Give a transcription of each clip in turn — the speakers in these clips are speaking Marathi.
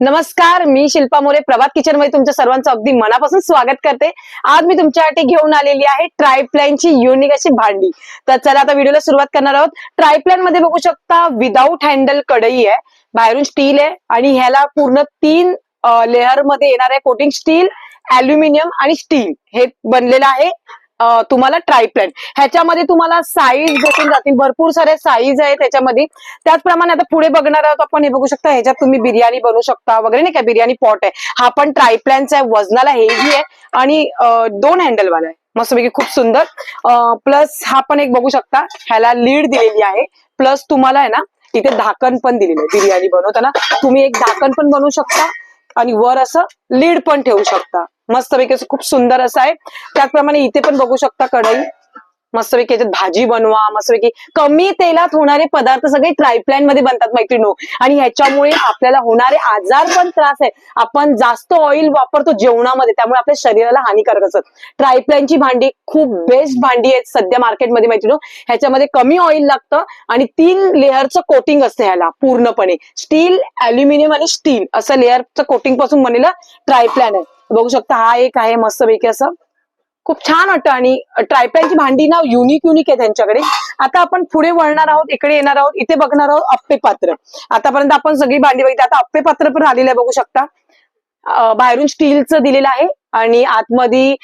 नमस्कार मी शिल्पा मोरे प्रभात किचनमध्ये तुमच्या सर्वांचं अगदी मनापासून स्वागत करते. आज मी तुमच्यासाठी घेऊन आलेली आहे ट्रायप्लॅनची युनिक अशी भांडी. तर चला आता व्हिडिओला सुरुवात करणार आहोत. ट्रायप्लॅनमध्ये बघू शकता विदाऊट हँडल कढई आहे बाहेरून स्टील आहे आणि ह्याला पूर्ण तीन लेअरमध्ये येणार आहे कोटिंग स्टील अल्युमिनियम आणि स्टील हे बनलेलं आहे. तुम्हाला ट्रायप्लॅन ह्याच्यामध्ये तुम्हाला साईज भेटून जातील. भरपूर सारे साईज आहे त्याच्यामध्ये त्याचप्रमाणे आता पुढे बघणार आहोत आपण. हे बघू शकता ह्याच्यात तुम्ही बिर्याणी बनवू शकता वगैरे नाही का? बिर्याणी पॉट आहे. हा पण ट्रायप्लॅनचा आहे. वजनाला हेवी आहे. आणि दोन हँडलवाला आहे. मस्तपैकी खूप सुंदर. प्लस हा पण एक बघू शकता. ह्याला लीड दिलेली आहे. प्लस तुम्हाला आहे ना तिथे धाकण पण दिलेलं आहे. बिर्याणी बनवताना. तुम्ही एक धाकण पण बनवू शकता. आणि वर असं लीड पण ठेवू शकता. मस्तपैकी असं खूप सुंदर असं आहे. त्याचप्रमाणे इथे पण बघू शकता कढई. मस्तपैकी याच्यात भाजी बनवा मस्तपैकी कमी तेलात होणारे पदार्थ सगळे ट्रायप्लॅनमध्ये बनतात मैत्रिणी. आणि ह्याच्यामुळे आपल्याला होणारे आजार पण त्रास आहे आपण जास्त ऑइल वापरतो जेवणामध्ये त्यामुळे आपल्या शरीराला हानिकारक असत. ट्रायप्लॅनची भांडी खूप बेस्ट भांडी आहेत सध्या मार्केटमध्ये मैत्रिणी. ह्याच्यामध्ये कमी ऑइल लागतं आणि तीन लेअरचं कोटिंग असतं ह्याला पूर्णपणे. स्टील अल्युमिनियम आणि स्टील असं लेअरचं कोटिंगपासून बनलेलं ट्रायप्लॅन आहे. बघू शकता हा एक आहे मस्तपैकी असं. खूप छान वाटतं. आणि ट्रायपॅनची भांडी ना युनिक युनिक आहे त्यांच्याकडे. आता आपण पुढे वळणार आहोत इकडे येणार आहोत इथे बघणार आहोत अप्पे पात्र. आतापर्यंत आपण सगळी भांडी बघितली. आता अप्पे पात्र पण आलेलं आहे बघू शकता. बाहेरून स्टीलचं दिलेलं आहे. आणि आतमध्ये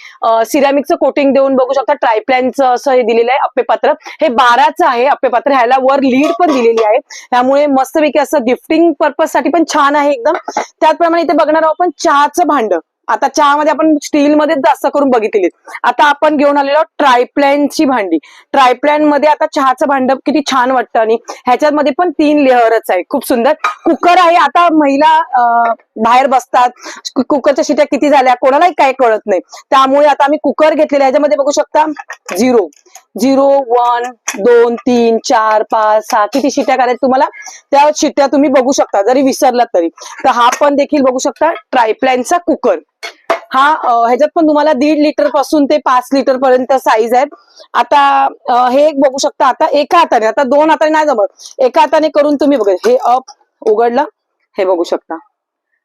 सिरामिकचं कोटिंग देऊन बघू शकता. ट्रायप्लॅनचं असं हे दिलेलं आहे अप्पे पात्र. हे बाराचं आहे अप्पे पात्र. ह्याला वर लीड पण दिलेली आहे. त्यामुळे मस्तपैकी असं गिफ्टिंग पर्पजसाठी पण छान आहे एकदम. त्याचप्रमाणे इथे बघणार आहोत आपण चहाचं भांड. आता चहामध्ये आपण स्टील मध्ये जास्त करून बघितलेली. आता आपण घेऊन आलेलो ट्रायप्लॅनची भांडी. ट्रायप्लॅनमध्ये आता चहाचं भांड किती छान वाटतं आणि ह्याच्यामध्ये पण तीन लेअरच आहे खूप सुंदर. कुकर आहे आता महिला बाहेर बसतात. कुकरच्या शिट्या किती झाल्या कोणालाही काय कळत नाही. त्यामुळे आता आम्ही कुकर घेतलेला ह्याच्यामध्ये बघू शकता झिरो. झिरो वन दोन तीन चार पाच सहा किती शिट्या करायच्या तुम्हाला? त्या शिट्या तुम्ही बघू शकता जरी विसरलात तरी. तर हा पण देखील बघू शकता ट्रायप्लॅनचा कुकर. हा ह्याच्यात पण तुम्हाला दीड लिटरपासून ते पाच लिटर पर्यंत साईज आहे आता हे एक बघू शकता आता एका हाताने आता दोन हाताने नाही जमत. एका हाताने करून तुम्ही बघा हे अप उघडलं हे बघू शकता.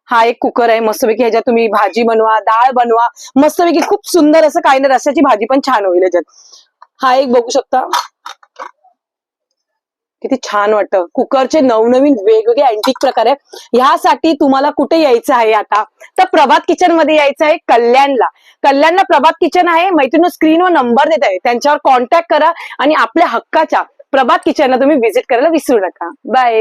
हा एक कुकर आहे मस्तपैकी ह्याच्यात तुम्ही भाजी बनवा डाळ बनवा. मस्तपैकी खूप सुंदर असं काही नाही रस्याची भाजी पण छान होईल ह्याच्यात. हा एक बघू शकता. किती छान वाटतं. कुकरचे नवनवीन वेगवेगळे अँटिक प्रकार आहे ह्यासाठी तुम्हाला कुठे यायचं आहे आता? तर प्रभात किचनमध्ये यायचं आहे कल्याणला. कल्याणला प्रभात किचन आहे. मैत्रिणी स्क्रीनवर नंबर देत आहे. त्यांच्यावर कॉन्टॅक्ट करा आणि आपल्या हक्काच्या प्रभात किचनला तुम्ही व्हिजिट करायला विसरू नका. बाय